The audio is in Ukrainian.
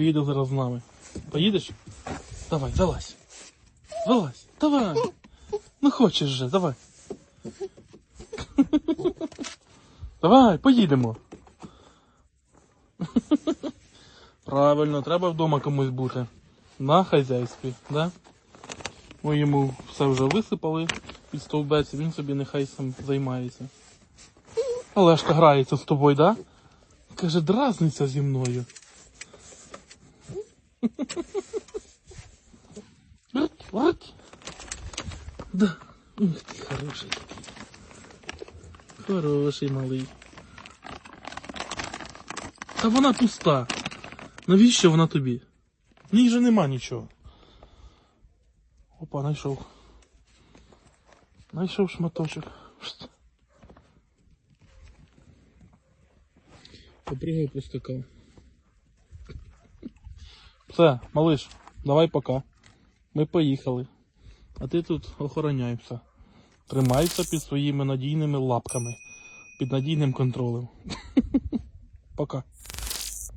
поїде зараз з нами. Поїдеш? Давай, залазь. Залазь, давай. Ну хочеш же, давай. Давай, поїдемо. Правильно, треба вдома комусь бути. На хазяйстві, да? Ми йому все вже висипали під стовбець, він собі нехай сам займається. Олешка грається з тобою, да? Каже, дразниться зі мною. Да. Ух ти, хороший такий. Хороший малий. Та вона пуста. Навіщо вона тобі? В ній же нема нічого. Опа, знайшов. Знайшов шматочок. Шт. Попригав, постукав. Все, малиш, давай пока. Ми поїхали. А ти тут охороняй все. Тримайся під своїми надійними лапками, під надійним контролем. Пока.